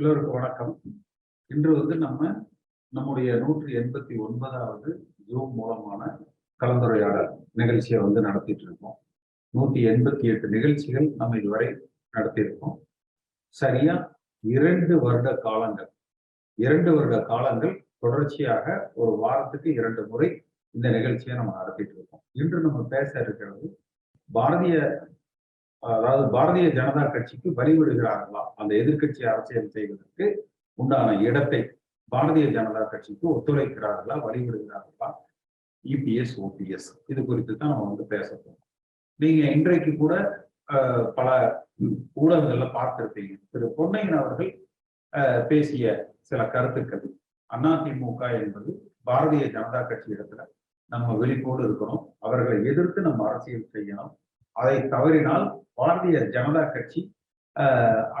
எல்லோருக்கும் வணக்கம். இன்று வந்து நம்ம நம்முடைய நூற்றி எண்பத்தி ஒன்பதாவது ஜூம் மூலமான கலந்துரையாடல் நிகழ்ச்சியை வந்து நடத்திட்டு இருக்கோம். நூற்றி எண்பத்தி எட்டு நிகழ்ச்சிகள் நம்ம இதுவரை நடத்தியிருக்கோம். சரியா? இரண்டு வருட காலங்கள். இரண்டு வருட காலங்கள் தொடர்ச்சியாக ஒரு வாரத்துக்கு இரண்டு முறை இந்த நிகழ்ச்சியை நம்ம நடத்திட்டு இருக்கோம். இன்று நம்ம பேச இருக்கிறது பாரதிய அதாவது பாரதிய ஜனதா கட்சிக்கு வழிவிடுகிறார்களா அந்த எதிர்கட்சி அரசியல் செய்வதற்கு உண்டான இடத்தை பாரதிய ஜனதா கட்சிக்கு ஒத்துழைக்கிறார்களா? வழிவிடுகிறார்களா இபிஎஸ் ஓபிஎஸ். இது குறித்து தான் நம்ம வந்து பேச போறோம். நீங்க இன்றைக்கு கூட பல ஊடகங்கள்ல பார்த்திருப்பீங்க. திரு. பொன்னையன் அவர்கள் பேசிய சில கருத்துக்கள். அதிமுக என்பது பாரதிய ஜனதா கட்சி இடத்துல நம்ம வெளிப்போடு இருக்கிறோம். அவர்களை எதிர்த்து நம்ம அரசியல் செய்யணும். அதை தவறினால் பாரதிய ஜனதா கட்சி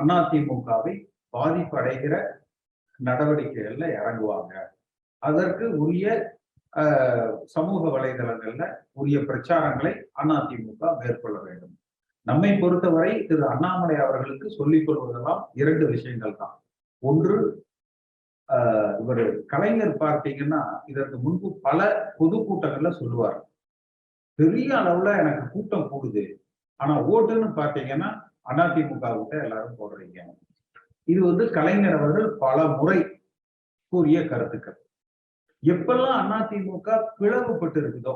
அதிமுகவை பாதிப்படைகிற நடவடிக்கைகளில் நடவடிக்கைகள்ல இறங்குவாங்க. அதற்கு உரிய சமூக வலைதளங்கள்ல உரிய பிரச்சாரங்களை அதிமுக மேற்கொள்ள வேண்டும். நம்மை பொறுத்தவரை திரு அண்ணாமலை அவர்களுக்கு சொல்லிக் கொள்வதெல்லாம் இரண்டு விஷயங்கள் தான். ஒன்று இவர் கலைஞர் பார்த்தீங்கன்னா இதற்கு முன்பு பல பொதுக்கூட்டங்கள்ல சொல்லுவார். பெரிய அளவுல எனக்கு கூட்டம் கூடுது. ஆனா ஓட்டுன்னு பாத்தீங்கன்னா அதிமுக கிட்ட எல்லாரும் போடுறீங்க இது வந்து கலைஞர் அவர்கள் பல முறை கூறிய கருத்துக்கள். எப்பெல்லாம் அதிமுக பிளவுபட்டு இருக்குதோ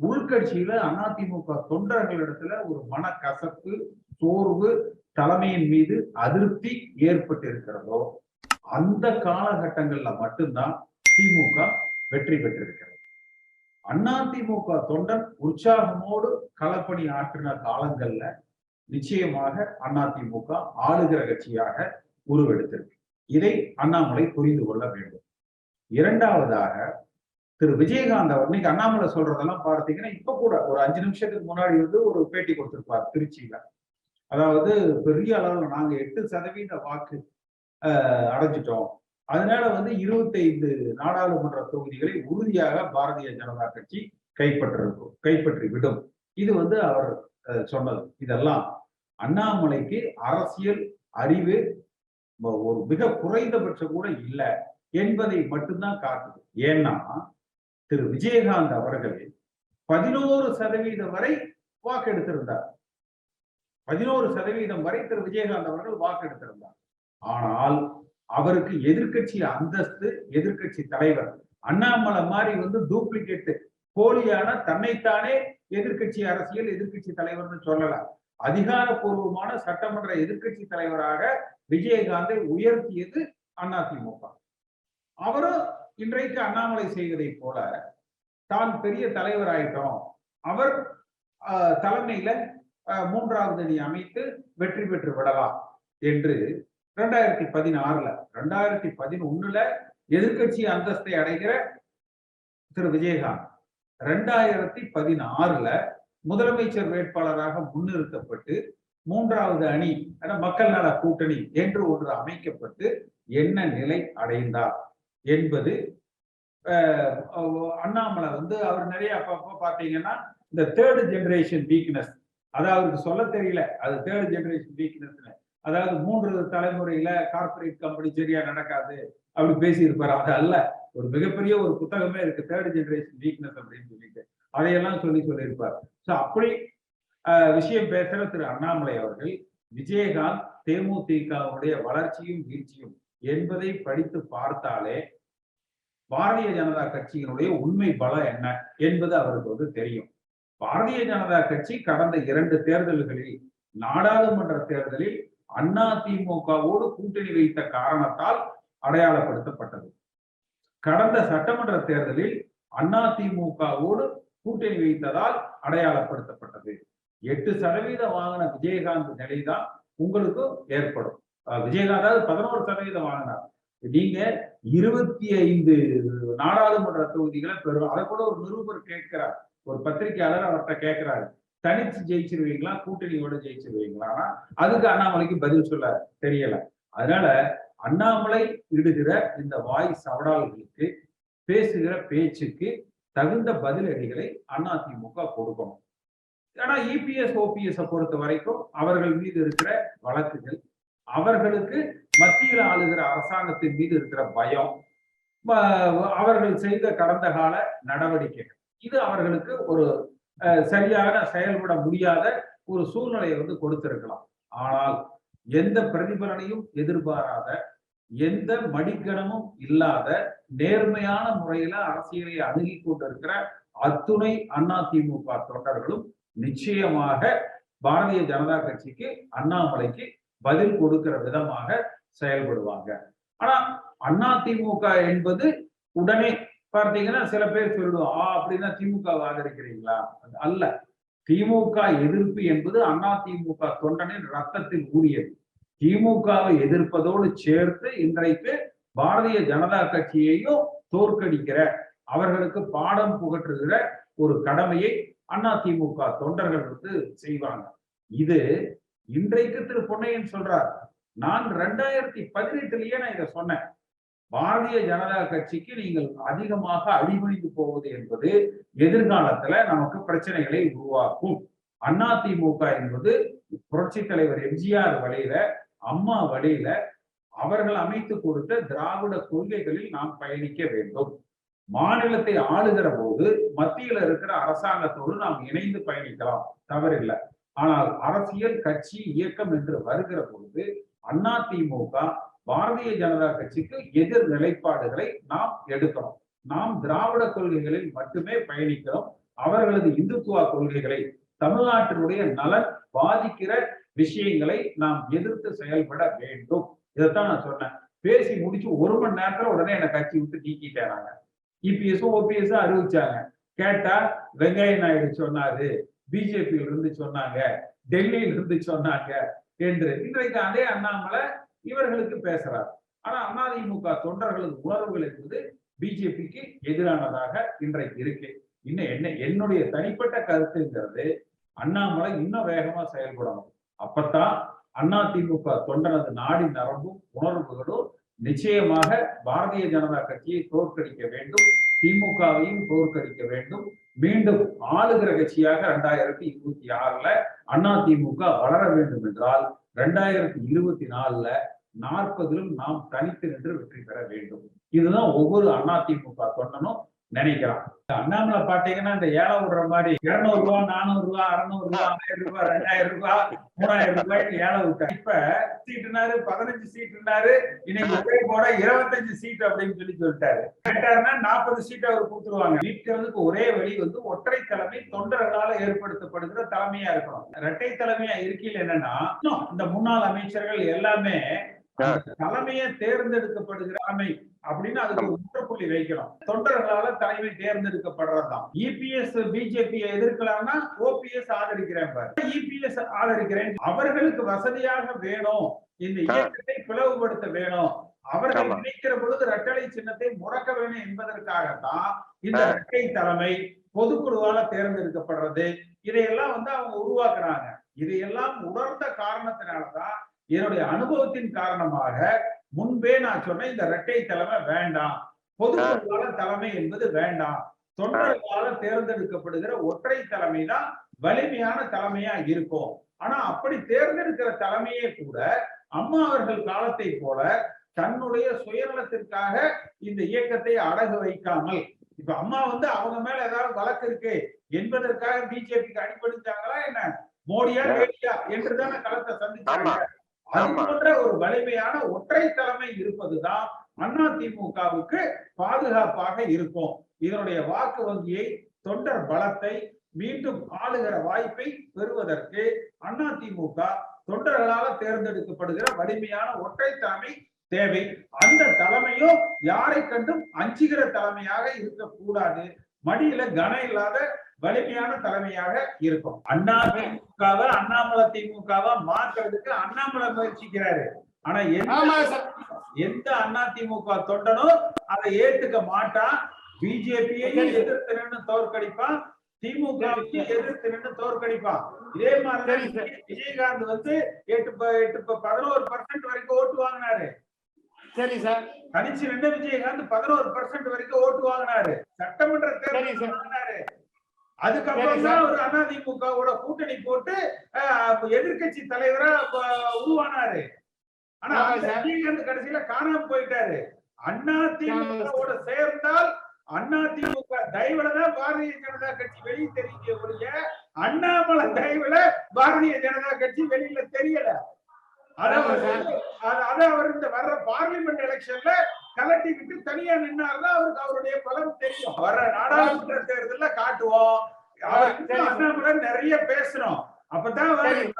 உள்கட்சியில அதிமுக தொண்டர்களிடத்துல ஒரு மனக்கசப்பு சோர்வு தலைமையின் மீது அதிருப்தி ஏற்பட்டு இருக்கிறதோ அந்த காலகட்டங்கள்ல மட்டும்தான் திமுக வெற்றி பெற்றிருக்கிறது. அதிமுக தொண்டன் உற்சாகமோடு களப்பணி ஆற்றின காலங்கள்ல நிச்சயமாக அதிமுக ஆளுகிற கட்சியாக உருவெடுத்திருக்கு. இதை அண்ணாமலை புரிந்து கொள்ள வேண்டும். இரண்டாவதாக திரு விஜயகாந்த் அவர் இன்னைக்கு அண்ணாமலை சொல்றதெல்லாம் பார்த்தீங்கன்னா இப்ப கூட ஒரு அஞ்சு நிமிஷத்துக்கு முன்னாடி வந்து ஒரு பேட்டி கொடுத்திருப்பார் திருச்சியில. அதாவது பெரிய அளவுல நாங்க எட்டு சதவீத வாக்கு அடைஞ்சிட்டோம். அதனால வந்து இருபத்தைந்து நாடாளுமன்ற தொகுதிகளை உறுதியாக பாரதிய ஜனதா கட்சி கைப்பற்றிருக்கும் கைப்பற்றி விடும் இது வந்து அவர் சொன்னது. இதெல்லாம் அண்ணாமலைக்கு அரசியல் அறிவு ஒரு மிக குறைந்தபட்சம் கூட இல்லை என்பதை மட்டும்தான் காட்டுது. ஏன்னா திரு விஜயகாந்த் அவர்கள் பதினோரு சதவீதம் வரை வாக்கெடுத்திருந்தார். பதினோரு சதவீதம் வரை திரு விஜயகாந்த் அவர்கள் வாக்கெடுத்திருந்தார். ஆனால் அவருக்கு எதிர்கட்சி அந்தஸ்து எதிர்கட்சி தலைவர். அண்ணாமலை மாதிரி வந்து டூப்ளிகேட் போலியான தன்னைத்தானே எதிர்கட்சி அரசியல் எதிர்கட்சி தலைவர்னு சொல்லலாம் அதிகாரப்பூர்வமான சட்டமன்ற எதிர்கட்சி தலைவராக விஜயகாந்தை உயர்த்தியது அதிமுக அவரும் இன்றைக்கு அண்ணாமலை செய்வதை போல தான் பெரிய தலைவர் ஆயிட்டோம் அவர் தலைமையில மூன்றாவது அணி அமைத்து வெற்றி பெற்று விடலாம் என்று ரெண்டாயிரத்தி பதினாறுல ரெண்டாயிரத்தி பதினொன்னுல எதிர்கட்சி அந்தஸ்தை அடைகிற திரு விஜயகாந்த். ரெண்டாயிரத்தி பதினாறுல முதலமைச்சர் வேட்பாளராக முன்னிறுத்தப்பட்டு மூன்றாவது அணி மக்கள் நல கூட்டணி என்று ஒன்று அமைக்கப்பட்டு என்ன நிலை அடைந்தார் என்பது அண்ணாமலை வந்து அவர் நிறைய அப்பப்போ பார்த்தீங்கன்னா இந்த தேர்டு ஜெனரேஷன் வீக்னஸ் அது அவருக்கு சொல்ல தெரியல அது தேர்ட் ஜெனரேஷன் வீக்னஸ்னு அதாவது மூன்று தலைமுறையில கார்பரேட் கம்பெனி சரியா நடக்காது அப்படி பேசியிருப்பாரு. அது அல்ல. ஒரு மிகப்பெரிய ஒரு புத்தகமே இருக்கு. தேர்ட் ஜெனரேஷன் வீக்னஸ் அப்படின்னு சொல்லிட்டு. அதையெல்லாம் சொல்லி சொல்லியிருப்பார். ஸோ அப்படி விஷயம் பேசுற திரு அண்ணாமலை அவர்கள் விஜயகாந்த் தேமுதிகவுடைய வளர்ச்சியும் வீழ்ச்சியும் என்பதை படித்து பார்த்தாலே பாரதிய ஜனதா கட்சியினுடைய உண்மை பலம் என்ன என்பது அவருக்கு வந்து தெரியும். பாரதிய ஜனதா கட்சி கடந்த இரண்டு தேர்தல்களில் நாடாளுமன்ற தேர்தலில் அண்ணா திமுகவோடு கூட்டணி வைத்த காரணத்தால் அடையாளப்படுத்தப்பட்டது. கடந்த சட்டமன்ற தேர்தலில் அண்ணா திமுகவோடு கூட்டணி வைத்ததால் அடையாளப்படுத்தப்பட்டது. எட்டு சதவீதம் வாங்கின விஜயகாந்த் நிலைதான் உங்களுக்கு ஏற்படும். விஜயகாந்த் அதாவது பதினோரு சதவீதம் வாங்கினார். நீங்க இருபத்தி ஐந்து நாடாளுமன்ற தொகுதிகளை பெறும் அதை கூட ஒரு நிருபர் கேட்கிறார். ஒரு பத்திரிகையாளர் அவர்கிட்ட கேட்கிறாரு. தனித்து ஜெயிச்சிருவீங்களா? கூட்டணியோட ஜெயிச்சிருவீங்களா? அதுக்கு அண்ணாமலைக்கு பதில் சொல்ல தெரியல. அதனால அண்ணாமலை இடுகிற இந்த வாய் சவடால்களுக்கு பேசுகிற பேச்சுக்கு தகுந்த பதிலடிகளை அதிமுக கொடுக்கணும். ஆனா இபிஎஸ் ஓபிஎஸ் பொறுத்த வரைக்கும் அவர்கள் மீது இருக்கிற வழக்குகள் அவர்களுக்கு மத்தியில் ஆளுகிற அரசாங்கத்தின் மீது இருக்கிற பயம் அவர்கள் செய்த கடந்த கால நடவடிக்கைகள் இது அவர்களுக்கு ஒரு சரியாக செயல்பட முடியாத ஒரு சூழ்நிலையை வந்து கொடுத்திருக்கலாம். ஆனால் எந்த பிரதிபலனையும் எதிர்பாராத எந்த மடிக்கணமும் இல்லாத நேர்மையான முறையில அரசியலை அணுகி கொண்டிருக்கிற அத்துணை அதிமுக தொண்டர்களும் நிச்சயமாக பாரதிய ஜனதா கட்சிக்கு அண்ணாமலைக்கு பதில் கொடுக்கிற விதமாக செயல்படுவாங்க. ஆனா அதிமுக என்பது உடனே பார்த்தீங்கன்னா சில பேர் சொல்லிடுவோம் ஆ அப்படின்னா திமுகவை ஆதரிக்கிறீங்களா அது அல்ல. திமுக எதிர்ப்பு என்பது அதிமுக தொண்டனின் ரத்தத்தில் ஊறியது. திமுகவை எதிர்ப்பதோடு சேர்த்து இன்றைக்கு பாரதிய ஜனதா கட்சியையும் தோற்கடிக்கிற அவர்களுக்கு பாடம் புகற்றுகிற ஒரு கடமையை அதிமுக தொண்டர்கள் வந்து செய்வாங்க. இது இன்றைக்கு திரு. பொன்னையன் சொல்றார். நான் ரெண்டாயிரத்தி பதினெட்டுலயே நான் இதை சொன்னேன். பாரதிய ஜனதா கட்சிக்கு நீங்கள் அதிகமாக அடிபணிந்து போவது என்பது எதிர்காலத்துல நமக்கு பிரச்சனைகளை உருவாக்கும். அதிமுக என்பது புரட்சி தலைவர் எம்ஜிஆர் வழியில அம்மா வழியில அவர்கள் அமைத்து கொடுத்த திராவிட கொள்கைகளில் நாம் பயணிக்க வேண்டும். மாநிலத்தை ஆளுகிற போது மத்தியில இருக்கிற அரசாங்கத்தோடு நாம் இணைந்து பயணிக்கலாம். தவறில்லை. ஆனால் அரசியல் கட்சி இயக்கம் என்று வருகிற பொழுது அதிமுக பாரதிய ஜனதா கட்சிக்கு எதிர் நிலைப்பாடுகளை நாம் எடுக்கிறோம். நாம் திராவிட கொள்கைகளில் மட்டுமே பயணிக்கிறோம். அவர்களது இந்துத்துவ கொள்கைகளை தமிழ்நாட்டினுடைய நலன் பாதிக்கிற விஷயங்களை நாம் எதிர்த்து செயல்பட வேண்டும். இதைத்தான் நான் சொன்னேன். பேசி முடிச்சு ஒரு மணி நேரத்துல உடனே என்னை கட்சி விட்டு நீக்கிட்டாங்க. இபிஎஸும் ஓபிஎஸும் அறிவிச்சாங்க. கேட்டா வெங்கைய நாயுடு சொன்னாரு பிஜேபியில இருந்து சொன்னாங்க டெல்லியில இருந்து சொன்னாங்க என்று. இன்றைக்கு அதே அண்ணாமலை இவர்களுக்கு பேசுறார். ஆனா அதிமுக தொண்டர்களது உணர்வுகள் என்பது பிஜேபிக்கு எதிரானதாக இன்றைக்கு இருக்கு. இன்னும் என்ன என்னுடைய தனிப்பட்ட கருத்துங்கிறது அண்ணாமலை இன்னும் வேகமா செயல்படணும். அப்பத்தான் அதிமுக தொண்டனது நாடி நரம்பும் உணர்வுகளும் நிச்சயமாக பாரதிய ஜனதா கட்சியை தோற்கடிக்க வேண்டும் திமுகவையும் தோற்கடிக்க வேண்டும். மீண்டும் ஆளுகிற கட்சியாக ரெண்டாயிரத்தி இருபத்தி ஆறுல அதிமுக வளர வேண்டும் என்றால் ரெண்டாயிரத்தி இருபத்தி நாலுல நாற்பதிலும் நாம் தனித்து நின்று வெற்றி பெற வேண்டும். இதுதான் ஒவ்வொரு அதிமுக தொண்டனும் நினைக்கிறான் அண்ணாமலை பாத்தீங்கன்னா இந்த ஏழை விடுற மாதிரி இருநூறு ரூபாய் நானூறு ரூபாய் அறுநூறு ரூபாய் ஆயிரம் ரூபாய் ரெண்டாயிரம் ரூபாய் மூணாயிரம் ரூபாய்க்கு ஏழை விட்டா இப்ப சீட்டுனாரு பதினஞ்சு சீட்டுனாரு இன்னைக்கு ஒரே போட இருபத்தஞ்சு சீட் அப்படின்னு சொல்லி சொல்லிட்டாரு. கேட்டாருன்னா நாற்பது சீட் அவர் கொடுத்துருவாங்க. மீட்கிறதுக்கு ஒரே வழி வந்து ஒற்றை தலைமை தொண்டர்களால ஏற்படுத்தப்படுகிற தலைமையா இருக்கணும். இரட்டை தலைமையா இருக்கையில் என்னன்னா இந்த முன்னாள் அமைச்சர்கள் எல்லாமே தலைமையை தேர்ந்தெடுக்கப்படுகிற தலைமை அப்படின்னு அதுக்கு முற்றுப்புள்ளி வைக்கணும். தொண்டர்களால தலைமை தேர்ந்தெடுக்கப்படுறதுதான். இபிஎஸ் பிஜேபியை எதிர்க்கலாம்னா ஓபிஎஸ் ஆதரிக்கிறேன் இபிஎஸ் ஆதரிக்கிறேன். அவர்களுக்கு வசதியாக வேணும். இந்த இயக்கத்தை பிளவுபடுத்த வேணும். அவர்கள். நினைக்கிற பொழுது இரட்டலை சின்னத்தை முடக்க வேணும் என்பதற்காகத்தான் இந்த இரட்டை தலைமை பொதுக்குழுவால தேர்ந்தெடுக்கப்படுறது. இதையெல்லாம் வந்து அவங்க உருவாக்குறாங்க. இதையெல்லாம் உணர்ந்த காரணத்தினாலதான் என்னுடைய அனுபவத்தின் காரணமாக முன்பே நான் சொன்னேன் இந்த இரட்டை தலைமை வேண்டாம். பொதுக்குழுவால தலைமை என்பது வேண்டாம். தொண்டர்களால தேர்ந்தெடுக்கப்படுகிற ஒற்றை தலைமை தான் வலிமையான தலைமையா இருக்கும். ஆனா அப்படி தேர்ந்தெடுக்கிற தலைமையே கூட அம்மா அவர்கள் காலத்தை போல தன்னுடைய சுயநலத்திற்காக இந்த இயக்கத்தை அடகு வைக்காமல் இப்ப அம்மா வந்து அவங்க மேல ஏதாவது வழக்கு இருக்கு என்பதற்காக பிஜேபிக்கு அடிபடிச்சாங்களா என்ன? மோடியா லேடியா என்றுதானே களத்தை சந்திச்சாங்க. அது போன்ற ஒரு வலிமையான ஒற்றை தலைமை இருப்பதுதான் அதிமுகவுக்கு பாதுகாப்பாக இருக்கும். இதனுடைய வாக்கு வங்கியை தொண்டர் பலத்தை மீண்டும் ஆளுகிற வாய்ப்பை பெறுவதற்கு அதிமுக தொண்டர்களால் தேர்ந்தெடுக்கப்படுகிற வலிமையான ஒற்றை தலைமை தேவை. அந்த தலைமையும் யாரை கண்டும் அஞ்சுகிற தலைமையாக இருக்கக்கூடாது. மடியில கனம் இல்லாத வலிமையான தலைமையாக இருக்கும். அண்ணா திமுகவை அண்ணாமலை திமுகவை மாற்றுறதுக்கு அண்ணாமலை முயற்சிக்கிறாரு. ஆனா எந்த அண்ணா திமுக தொண்டனும் அதை ஏத்துக்க மாட்டான். பிஜேபியையும் எதிர்த்து நின்று தோற்கடிப்பான். திமுகவுக்கு எதிர்த்து நின்று தோற்கடிப்பான். இதே மாதிரி. விஜயகாந்த் வந்து எட்டு எட்டு பதினோரு பர்சன்ட் வரைக்கும் ஓட்டு வாங்கினாரு. சரி சார். தனிச்சு நின்று விஜயகாந்த் பதினோரு பர்சன்ட் வரைக்கும் ஓட்டு வாங்கினாரு. சட்டமன்ற தேர்தல் அதுக்கப்புறம் தான். ஒரு அதிமுகவோட கூட்டணி போட்டு அஹ், எதிர்க்கட்சி தலைவரா உருவானாரு ஆனா கடைசியில காணாம போயிட்டாரு அண்ணா திமுகவோட சேர்ந்தால் அண்ணா திமுக தயவுலதான் பாரதிய ஜனதா கட்சி வெளியே தெரியுங்க ஒழிய அண்ணாமலை தயவுல பாரதிய ஜனதா கட்சி வெளியில தெரியல அத ஆமா அவர் சார். வந்து- அத- அத அவர் இந்த வர்ற பார்லிமெண்ட் எலெக்ஷன்ல கலட்டி விட்டு தனியா நின்னாருன்னா அவருக்கு அவருடைய பலம் தெரியும். வர்ற நாடாளுமன்ற தேர்தல்ல காட்டுவோம். அவருக்கு நிறைய பேசணும். அப்பதான்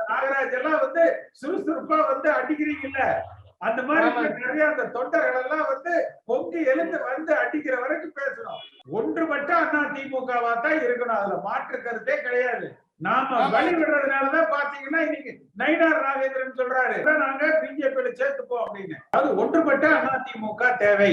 நாகராஜ் எல்லாம் வந்து சுறுசுறுப்பா வந்து அடிக்கிறீங்கல்ல. அந்த மாதிரி. நிறைய அந்த தொண்டர்கள் எல்லாம் வந்து பொங்கி எழுந்து வந்து அடிக்கிற வரைக்கும் பேசணும். ஒன்றுபட்ட அண்ணா திமுகவா தான் இருக்கணும். அதுல மாற்று கருத்தே கிடையாது. நாம. வழிவிடுறதுனாலதான் பாத்தீங்கன்னா இன்னைக்கு நயினார் நாகேந்திரன் சொல்றாரு. "இதான் நாங்க பிஜேபியில சேர்த்துப்போம் அப்படின்னு. அது ஒன்றுபட்ட அண்ணா திமுக தேவை.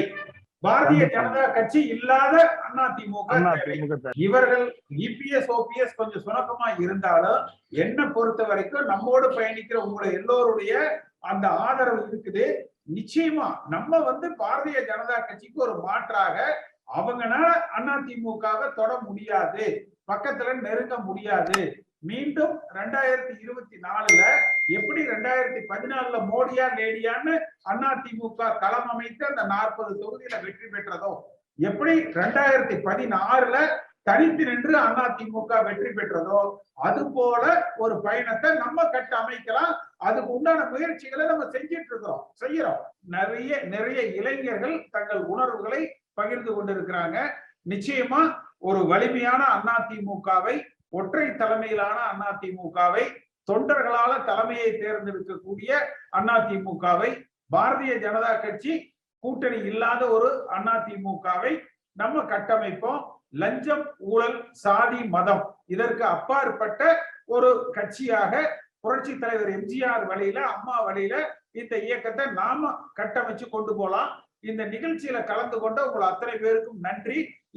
பாரதிய ஜனதா கட்சி இல்லாத அண்ணா திமுக அண்ணா தேவை. திமுக தான். இவர்கள் இபிஎஸ் ஓபிஎஸ் கொஞ்சம் சுணக்கமா இருந்தாலும் என்ன பொறுத்த வரைக்கும் நம்மோடு பயணிக்கிற உங்களை எல்லோருடைய அந்த ஆதரவு இருக்குது. நிச்சயமா நம்ம வந்து பாரதிய ஜனதா கட்சிக்கு ஒரு மாற்றாக அவங்கனால அண்ணா திமுகவை தொட முடியாது. பக்கத்துல நெருங்க முடியாது. மீண்டும் ரெண்டாயிரத்தி இருபத்தி நாலுல எப்படி ரெண்டாயிரத்தி பதினாலுல மோடியா லேடியான்னு அண்ணா திமுக களம் அமைத்து அந்த நாற்பது தொகுதியில வெற்றி பெற்றதோ? எப்படி ரெண்டாயிரத்தி பதினாறுல தனித்து நின்று அண்ணா திமுக வெற்றி பெற்றதோ? அது போல ஒரு பயணத்தை நம்ம கட்ட அமைக்கலாம். அதுக்கு உண்டான முயற்சிகளை நம்ம செஞ்சிட்டு இருக்கிறோம். செய்யறோம். நிறைய நிறைய இளைஞர்கள் தங்கள் உணர்வுகளை பகிர்ந்து கொண்டிருக்கிறாங்க. நிச்சயமா ஒரு வலிமையான அண்ணா ஒற்றை தலைமையிலான அண்ணா தொண்டர்களால தலைமையை தேர்ந்தெடுக்கக்கூடிய அண்ணா பாரதிய ஜனதா கட்சி கூட்டணி இல்லாத ஒரு அண்ணா திமுகவை நம்ம கட்டமைப்போம். லஞ்சம் ஊழல் சாதி மதம் இதற்கு அப்பாற்பட்ட ஒரு கட்சியாக புரட்சி தலைவர் எம்ஜிஆர் வழியில அம்மா வழியில இந்த இயக்கத்தை நாம கட்டமைச்சு கொண்டு போலாம். இந்த நிகழ்ச்சியில கலந்து கொண்ட உங்கள் அத்தனை பேருக்கும் நன்றி.